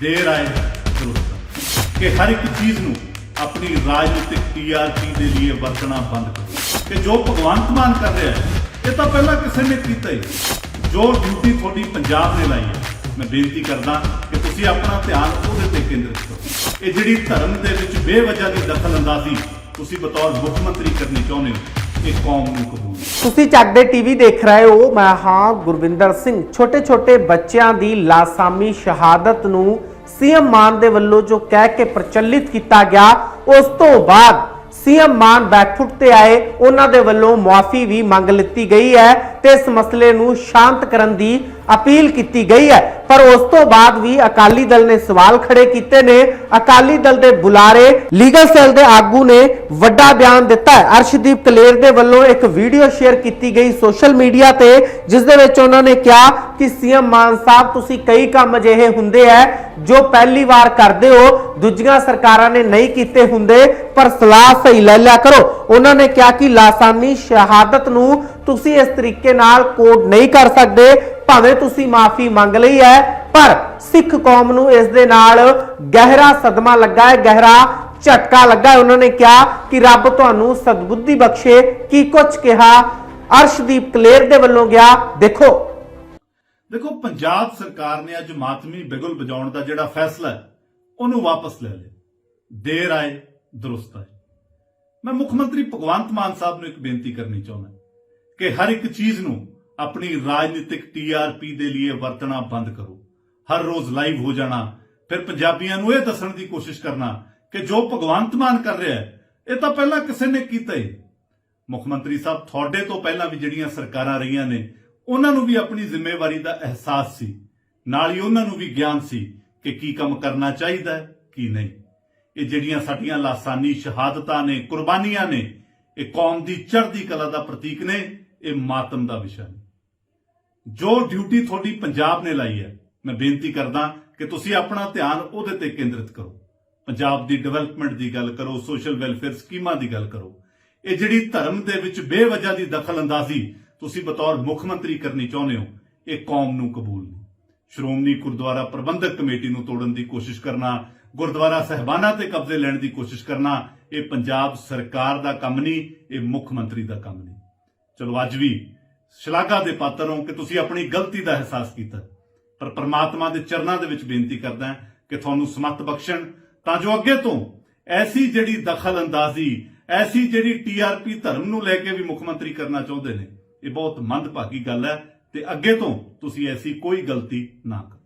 ਦੇਰ ਆਏ ਦਰੁਸਤ ਕਿ ਹਰ ਇੱਕ ਚੀਜ਼ ਨੂੰ ਆਪਣੀ ਰਾਜਨੀਤਿਕ ਟੀਆਰਪੀ ਦੇ ਲਈ ਵਰਤਣਾ ਬੰਦ ਕਰੋ। ਕਿ ਜੋ ਭਗਵੰਤ ਮਾਨ ਕਰ ਰਿਹਾ ਹੈ, ਇਹ ਤਾਂ ਪਹਿਲਾਂ ਕਿਸੇ ਨੇ ਕੀਤਾ ਹੀ ਜੋ ਡਿਊਟੀ ਤੁਹਾਡੀ ਪੰਜਾਬ ਨੇ ਲਾਈ ਹੈ, ਮੈਂ ਬੇਨਤੀ ਕਰਦਾ ਕਿ ਤੁਸੀਂ ਆਪਣਾ ਧਿਆਨ ਉਹਦੇ ਤੇ ਕੇਂਦਰਿਤ ਕਰੋ। ਇਹ ਜਿਹੜੀ ਧਰਮ ਦੇ ਵਿੱਚ ਬੇਵਜ੍ਹਾ ਦੀ ਦਖਲ ਦਖਲਅੰਦਾਜ਼ੀ ਤੁਸੀਂ ਬਤੌਰ ਮੁੱਖ ਮੰਤਰੀ ਕਰਨੀ ਚਾਹੁੰਦੇ ਹੋ ਇਹ ਕੌਮ ਨੂੰ ਕਬੂਲ ਨਹੀਂ ਤੁਸੀਂ ਚੱਕਦੇ ਟੀਵੀ ਦੇਖ ਰਹੇ ਹੋ, ਮੈਂ ਹਾਂ ਗੁਰਵਿੰਦਰ ਸਿੰਘ। ਛੋਟੇ ਛੋਟੇ ਬੱਚਿਆਂ ਦੀ ਲਾਸਾਮੀ ਸ਼ਹਾਦਤ ਨੂੰ ਸੀਐਮ ਮਾਨ ਦੇ ਵੱਲੋਂ ਜੋ ਕਹਿ ਕੇ ਪ੍ਰਚਲਿਤ ਕੀਤਾ ਗਿਆ, ਉਸ ਤੋਂ ਬਾਅਦ ਸੀਐਮ ਮਾਨ ਬੈਕਫੁੱਟ ਤੇ ਆਏ, ਉਹਨਾਂ ਦੇ ਵੱਲੋਂ ਮੁਆਫੀ ਵੀ ਮੰਗ ਲਿੱਤੀ ਗਈ ਹੈ ਤੇ ਇਸ ਮਸਲੇ ਨੂੰ ਸ਼ਾਂਤ ਕਰਨ ਦੀ ਅਪੀਲ ਕੀਤੀ ਗਈ ਹੈ। ਪਰ ਉਸ ਤੋਂ ਬਾਅਦ ਵੀ ਅਕਾਲੀ ਦਲ ਨੇ ਸਵਾਲ ਖੜੇ ਕੀਤੇ ਨੇ। ਅਕਾਲੀ ਦਲ ਦੇ ਬੁਲਾਰੇ ਲੀਗਲ ਸੈੱਲ ਦੇ ਆਗੂ ਨੇ ਵੱਡਾ ਬਿਆਨ ਦਿੱਤਾ ਹੈ। ਅਰਸ਼ਦੀਪ ਕਲੇਰ ਦੇ ਵੱਲੋਂ ਇੱਕ ਵੀਡੀਓ ਸ਼ੇਅਰ ਕੀਤੀ ਗਈ ਸੋਸ਼ਲ ਮੀਡੀਆ ਤੇ, ਜਿਸ ਦੇ ਵਿੱਚ ਉਹਨਾਂ ਨੇ ਕਿਹਾ ਕਿ ਸੀਐਮ ਮਾਨ ਸਾਹਿਬ, ਤੁਸੀਂ ਕਈ ਕੰਮ ਅਜਿਹੇ ਹੁੰਦੇ ਐ ਜੋ ਪਹਿਲੀ ਵਾਰ ਕਰਦੇ ਹੋ, ਦੂਜੀਆਂ ਸਰਕਾਰਾਂ ਨੇ ਨਹੀਂ ਕੀਤੇ ਹੁੰਦੇ, ਪਰ ਸਲਾਹ ਸਹੀ ਲੈ ਲਿਆ ਕਰੋ। ਉਹਨਾਂ ਨੇ ਕਿਹਾ ਕਿ ਲਾਸਾਨੀ ਸ਼ਹਾਦਤ ਨੂੰ ਤੁਸੀਂ ਇਸ ਤਰੀਕੇ ਨਾਲ ਕੋਡ ਨਹੀਂ ਕਰ ਸਕਦੇ ਭਾਵੇਂ ਤੁਸੀਂ ਮਾਫੀ ਮੰਗ ਲਈ ਹੈ, ਪਰ ਸਿੱਖ ਕੌਮ ਨੂੰ ਇਸ ਦੇ ਨਾਲ ਗਹਿਰਾ ਸਦਮਾ ਲੱਗਾ ਹੈ, ਗਹਿਰਾ ਝਟਕਾ ਲੱਗਾ ਉਹਨਾਂ ਨੇ ਕਿਹਾ ਕਿ ਰੱਬ ਤੁਹਾਨੂੰ ਸਦਬੁੱਧੀ ਬਖਸ਼ੇ। ਕੀ ਕੁਝ ਕਿਹਾ? ਅਰਸ਼ਦੀਪ ਕਲੇਰ ਦੇ ਵੱਲੋਂ ਗਿਆ। ਦੇਖੋ। ਦੇਖੋ, ਪੰਜਾਬ ਸਰਕਾਰ ਨੇ ਅੱਜ ਮਾਤਮੀ ਬਿਗੁਲ ਵਜਾਉਣ ਦਾ ਜਿਹੜਾ ਫੈਸਲਾ ਹੈ, ਉਹਨੂੰ ਵਾਪਸ ਲੈ ਲਿਆ। ਦੇਰ ਆਏ, ਦਰੁਸਤ ਆਏ। ਮੈਂ ਮੁੱਖ ਮੰਤਰੀ ਭਗਵੰਤ ਮਾਨ ਸਾਹਿਬ ਨੂੰ ਇੱਕ ਬੇਨਤੀ ਕਰਨੀ ਚਾਹੁੰਦਾ ਕਿ ਹਰ ਇੱਕ ਚੀਜ਼ ਨੂੰ ਆਪਣੀ ਰਾਜਨੀਤਿਕ ਟੀਆਰਪੀ ਦੇ ਲਈ ਵਰਤਣਾ ਬੰਦ ਕਰੋ। ਹਰ ਰੋਜ਼ ਲਾਈਵ ਹੋ ਜਾਣਾ। ਫਿਰ ਪੰਜਾਬੀਆਂ ਨੂੰ ਇਹ ਦੱਸਣ ਦੀ ਕੋਸ਼ਿਸ਼ ਕਰਨਾ ਕਿ ਜੋ ਭਗਵੰਤ ਮਾਨ ਕਰ ਰਿਹਾ ਹੈ, ਇਹ ਤਾਂ ਪਹਿਲਾਂ ਕਿਸੇ ਨੇ ਕੀਤਾ ਹੀ। ਮੁੱਖ ਮੰਤਰੀ ਸਾਹਿਬ, ਤੁਹਾਡੇ ਤੋਂ ਪਹਿਲਾਂ ਵੀ ਜਿਹੜੀਆਂ ਸਰਕਾਰਾਂ ਰਹੀਆਂ ਨੇ, ਉਹਨਾਂ ਨੂੰ ਵੀ ਆਪਣੀ ਜ਼ਿੰਮੇਵਾਰੀ ਦਾ ਅਹਿਸਾਸ ਸੀ। ਨਾਲ ਹੀ ਉਹਨਾਂ ਨੂੰ ਵੀ ਗਿਆਨ ਸੀ ਕਿ ਕੀ ਕੰਮ ਕਰਨਾ ਚਾਹੀਦਾ ਹੈ, ਕੀ ਨਹੀਂ। ਇਹ ਜਿਹੜੀਆਂ ਸਾਡੀਆਂ ਲਾਸਾਨੀ ਸ਼ਹਾਦਤਾਂ ਨੇ, ਕੁਰਬਾਨੀਆਂ ਨੇ, ਇਹ ਕੌਮ ਦੀ ਚੜ੍ਹਦੀ ਕਲਾ ਦਾ ਪ੍ਰਤੀਕ ਨੇ, ਇਹ ਮਾਤਮ ਦਾ ਵਿਸ਼ਾ ਨੇ। ਜੋ ਡਿਊਟੀ ਤੁਹਾਡੀ ਪੰਜਾਬ ਨੇ ਲਾਈ ਹੈ, ਮੈਂ ਬੇਨਤੀ ਕਰਦਾ ਕਿ ਤੁਸੀਂ ਆਪਣਾ ਧਿਆਨ ਉਹਦੇ ਤੇ ਕੇਂਦਰਿਤ ਕਰੋ। ਪੰਜਾਬ ਦੀ ਡਿਵੈਲਪਮੈਂਟ ਦੀ ਗੱਲ ਕਰੋ ਸੋਸ਼ਲ ਵੈਲਫੇਅਰ ਸਕੀਮਾਂ ਦੀ ਗੱਲ ਕਰੋ। ਇਹ ਜਿਹੜੀ ਧਰਮ ਦੇ ਵਿੱਚ ਬੇਵਜ੍ਹਾ ਦੀ ਦਖਲਅੰਦਾਜ਼ੀ ਤੁਸੀਂ ਬਤੌਰ ਮੁੱਖ ਮੰਤਰੀ ਕਰਨੀ ਚਾਹੁੰਦੇ ਹੋ, ਇਹ ਕੌਮ ਨੂੰ ਕਬੂਲ ਨਹੀਂ। ਸ਼੍ਰੋਮਣੀ ਗੁਰਦੁਆਰਾ ਪ੍ਰਬੰਧਕ ਕਮੇਟੀ ਨੂੰ ਤੋੜਨ ਦੀ ਕੋਸ਼ਿਸ਼ ਕਰਨਾ, ਗੁਰਦੁਆਰਾ ਸਹਿਬਾਨਾਂ ਤੇ ਕਬਜ਼ੇ ਲੈਣ ਦੀ ਕੋਸ਼ਿਸ਼ ਕਰਨਾ, ਇਹ ਪੰਜਾਬ ਸਰਕਾਰ ਦਾ ਕੰਮ ਨਹੀਂ, ਇਹ ਮੁੱਖ ਮੰਤਰੀ ਦਾ ਕੰਮ ਨਹੀਂ। ਚਲੋ ਅੱਜ ਵੀ ਸ਼ਲਾਘਾ ਦੇ ਪਾਤਰ ਹੋ ਕਿ ਤੁਸੀਂ ਆਪਣੀ ਗਲਤੀ ਦਾ ਅਹਿਸਾਸ ਕੀਤਾ। ਪਰ ਪ੍ਰਮਾਤਮਾ ਦੇ ਚਰਨਾਂ ਦੇ ਵਿੱਚ ਬੇਨਤੀ ਕਰਦਾ ਕਿ ਤੁਹਾਨੂੰ ਸਮਤ ਬਖਸ਼ਣ, ਤਾਂ ਜੋ ਅੱਗੇ ਤੋਂ ਐਸੀ ਜਿਹੜੀ ਦਖਲ ਅੰਦਾਜ਼ੀ ਐਸੀ ਜਿਹੜੀ ਟੀਆਰਪੀ ਧਰਮ ਨੂੰ ਲੈ ਕੇ ਵੀ ਮੁੱਖ ਮੰਤਰੀ ਕਰਨਾ ਚਾਹੁੰਦੇ ਨੇ, ਇਹ ਬਹੁਤ ਮੰਦਭਾਗੀ ਗੱਲ ਹੈ ਤੇ ਅੱਗੇ ਤੋਂ ਤੁਸੀਂ ਐਸੀ ਕੋਈ ਗਲਤੀ ਨਾ ਕਰੋ।